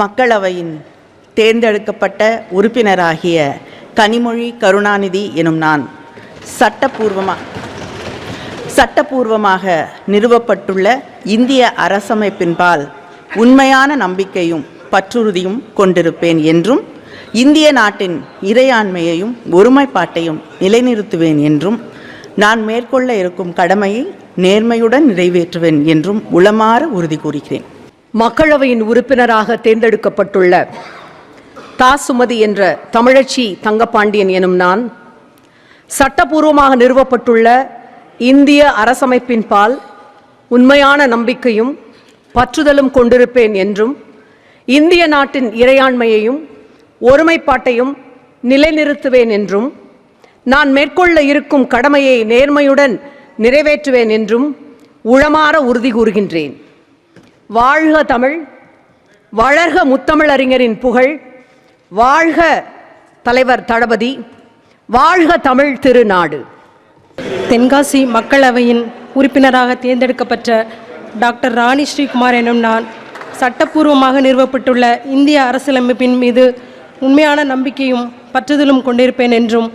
மக்களவையின் தேர்ந்தெடுக்கப்பட்ட உறுப்பினராகிய கனிமொழி கருணாநிதி எனும் நான் சட்டப்பூர்வமாக சட்டப்பூர்வமாக நிறுவப்பட்டுள்ள இந்திய அரசமைப்பின்பால் உண்மையான நம்பிக்கையும் பற்றுறுதியும் கொண்டிருப்பேன் என்றும் இந்திய நாட்டின் இறையாண்மையையும் ஒருமைப்பாட்டையும் நிலைநிறுத்துவேன் என்றும் நான் மேற்கொள்ள இருக்கும் கடமையை நேர்மையுடன் நிறைவேற்றுவேன் என்றும் உளமாற உறுதி கூறுகிறேன். மக்களவையின் உறுப்பினராக தேர்ந்தெடுக்கப்பட்டுள்ள தா. சுமதி என்ற தமிழச்சி தங்கப்பாண்டியன் எனும் நான் சட்டபூர்வமாக நிறுவப்பட்டுள்ள இந்திய அரசமைப்பின் பால் உண்மையான நம்பிக்கையும் பற்றுதலும் கொண்டிருப்பேன் என்றும் இந்திய நாட்டின் இறையாண்மையையும் ஒருமைப்பாட்டையும் நிலைநிறுத்துவேன் என்றும் நான் மேற்கொள்ள இருக்கும் கடமையை நேர்மையுடன் நிறைவேற்றுவேன் என்றும் உளமாற உறுதி கூறுகின்றேன். வாழ்க தமிழ் வளர்க முத்தமிழறிஞரின் புகழ் வாழ்க தலைவர் தளபதி வாழ்க தமிழ் திருநாடு. தென்காசி மக்களவையின் உறுப்பினராக தேர்ந்தெடுக்கப்பட்ட டாக்டர் ராணி ஸ்ரீகுமார் எனும் நான் சட்டப்பூர்வமாக நிறுவப்பட்டுள்ள இந்திய அரசியலமைப்பின் மீது உண்மையான நம்பிக்கையும் பற்றுதலும் கொண்டிருப்பேன் என்றும்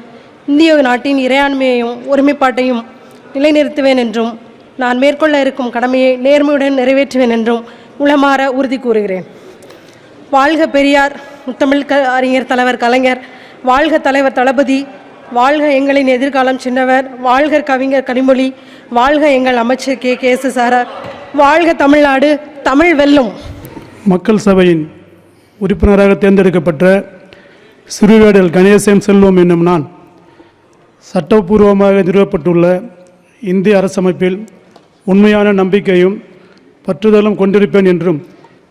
இந்திய நாட்டின் இறையாண்மையையும் ஒருமைப்பாட்டையும் நிலைநிறுத்துவேன் என்றும் நான் மேற்கொள்ள இருக்கும் கடமையை நேர்மையுடன் நிறைவேற்றுவேன் என்றும் உளமாற உறுதி கூறுகிறேன். வாழ்க பெரியார் முத்தமிழ் க அறிஞர் தலைவர் கலைஞர் வாழ்க தலைவர் தளபதி வாழ்க எங்களின் எதிர்காலம் சின்னவர் வாழ்க கவிஞர் கனிமொழி வாழ்க எங்கள் அமைச்சர் கே. கே. எஸ். சாரா வாழ்க தமிழ்நாடு தமிழ் வெல்லும். மக்கள் சபையின் உறுப்பினராக தேர்ந்தெடுக்கப்பட்ட சிறுவேடல் கணேசன் செல்வம் என்னும் நான் சட்டப்பூர்வமாக நிறுவப்பட்டுள்ள இந்திய அரசமைப்பில் உண்மையான நம்பிக்கையும் பற்றுதலும் கொண்டிருப்பேன் என்றும்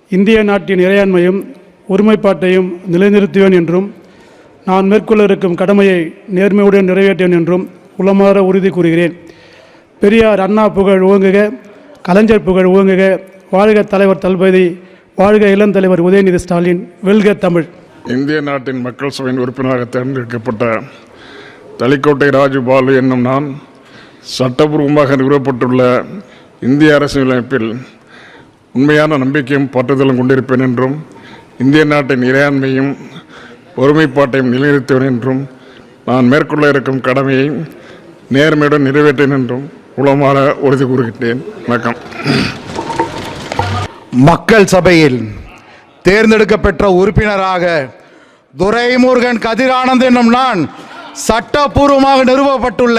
இந்திய நாட்டின் இறையாண்மையும் ஒருமைப்பாட்டையும் நிலைநிறுத்துவேன் என்றும் நான் மேற்கொள்ள இருக்கும் கடமையை நேர்மையுடன் நிறைவேற்றேன் என்றும் உளமாற உறுதி கூறுகிறேன். பெரியார் அண்ணா புகழ் ஓங்குக கலைஞர் புகழ் ஓங்குக வாழ்க தலைவர் தளபதி வாழ்க இளந்தலைவர் உதயநிதி ஸ்டாலின் வெல்க தமிழ். இந்திய நாட்டின் மக்கள் சபையின் உறுப்பினராக தேர்ந்தெடுக்கப்பட்ட தலிக்கோட்டை ராஜு பாலு என்னும் நான் சட்டபூர்வமாக நிறுவப்பட்டுள்ள இந்திய அரசியலமைப்பில் உண்மையான நம்பிக்கையும் பற்றுதலும் கொண்டிருப்பேன் என்றும் இந்திய நாட்டின் இறையாண்மையும் ஒருமைப்பாட்டையும் நிலைநிறுத்துவேன் என்றும் நான் மேற்கொள்ள இருக்கும் கடமையை நேர்மையுடன் நிறைவேற்றேன் என்றும் உளமாற உறுதி கூறுகின்றேன். வணக்கம். மக்கள் சபையில் தேர்ந்தெடுக்கப்பெற்ற உறுப்பினராக துரைமுருகன் கதிரானந்த் என்னும் நான் சட்டப்பூர்வமாக நிறுவப்பட்டுள்ள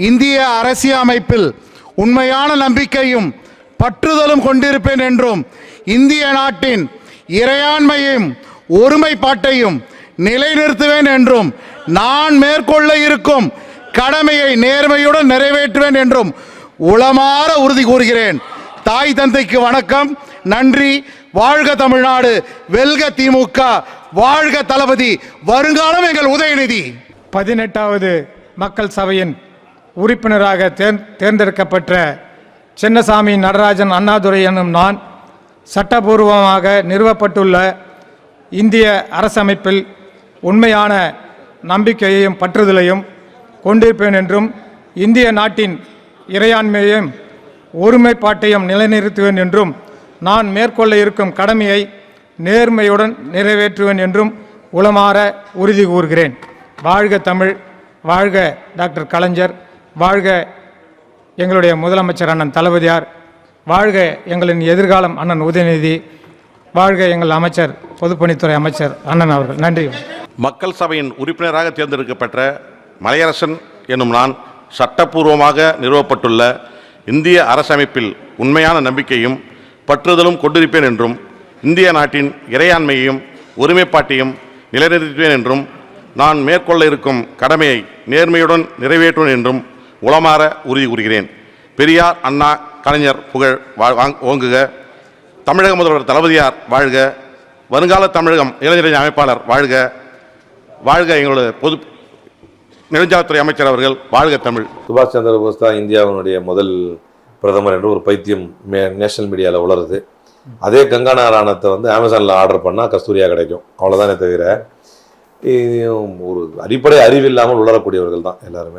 இந்திய அரசியலமைப்பில் உண்மையான நம்பிக்கையும் பற்றுதலும் கொண்டிருப்பேன் என்றும் இந்திய நாட்டின் இறையாண்மையும் ஒருமைப்பாட்டையும் நிலைநிறுத்துவேன் என்றும் நான் மேற்கொள்ள இருக்கும் கடமையை நேர்மையுடன் நிறைவேற்றுவேன் என்றும் உளமாற உறுதி கூறுகிறேன். தாய் தந்தைக்கு வணக்கம். நன்றி. வாழ்க தமிழ்நாடு. வெல்க திமுக. வாழ்க தளபதி. வருங்காலம் எங்கள் உதயநிதி. பதினெட்டாவது மக்கள் சபையின் உறுப்பினராக தேர் தேர்ந்தெடுக்கப்பட்ட சின்னசாமி நடராஜன் அண்ணாதுரை எனும் நான் சட்டபூர்வமாக நிறுவப்பட்டுள்ள இந்திய அரசமைப்பில் உண்மையான நம்பிக்கையையும் பற்றுதலையும் கொண்டிருப்பேன் என்றும் இந்திய நாட்டின் இறையாண்மையையும் ஒருமைப்பாட்டையும் நிலைநிறுத்துவேன் என்றும் நான் மேற்கொள்ள இருக்கும் கடமையை நேர்மையுடன் நிறைவேற்றுவேன் என்றும் உளமாற உறுதி கூறுகிறேன். வாழ்க தமிழ் வாழ்க டாக்டர் கலைஞர். வாழ்க எங்களுடைய முதலமைச்சர் அண்ணன் தளபதியார். வாழ்க எங்களின் எதிர்காலம் அண்ணன் உதயநிதி. வாழ்க எங்கள் அமைச்சர் பொதுப்பணித்துறை அமைச்சர் அண்ணன் அவர்கள். நன்றி. மக்கள் சபையின் உறுப்பினராக தேர்ந்தெடுக்கப்பட்ட மலையரசன் எனும் நான் சட்டப்பூர்வமாக நிறுவப்பட்டுள்ள இந்திய அரசமைப்பில் உண்மையான நம்பிக்கையும் பற்றுதலும் கொண்டிருப்பேன் என்றும் இந்திய நாட்டின் இறையாண்மையையும் ஒருமைப்பாட்டையும் நிலைநிறுத்துவேன் என்றும் நான் மேற்கொள்ள இருக்கும் கடமையை நேர்மையுடன் நிறைவேற்றுவேன் என்றும் உளமாற உறுதி கூறுகிறேன். பெரியார் அண்ணா கலைஞர் புகழ் வாங்- ஓங்குக. தமிழக முதல்வர் தளபதியார் வாழ்க. வருங்கால தமிழகம் இளைஞரணி அமைப்பாளர் வாழ்க. வாழ்க எங்களோட பொது நெடுஞ்சாலைத்துறை அமைச்சர் அவர்கள். வாழ்க தமிழ். சுபாஷ் சந்திர போஸ் தான் இந்தியாவினுடைய முதல் பிரதமர் என்று ஒரு பைத்தியம் மே- நேஷனல் மீடியாவில் உளருது. அதே கங்கா நாராயணத்தை வந்து அமேசானில் ஆர்டர் பண்ணால் கஸ்தூரியா கிடைக்கும். அவ்வளோதானே தவிர ஒரு அடிப்படை அறிவு இல்லாமல் உளரக்கூடியவர்கள் தான் எல்லாருமே.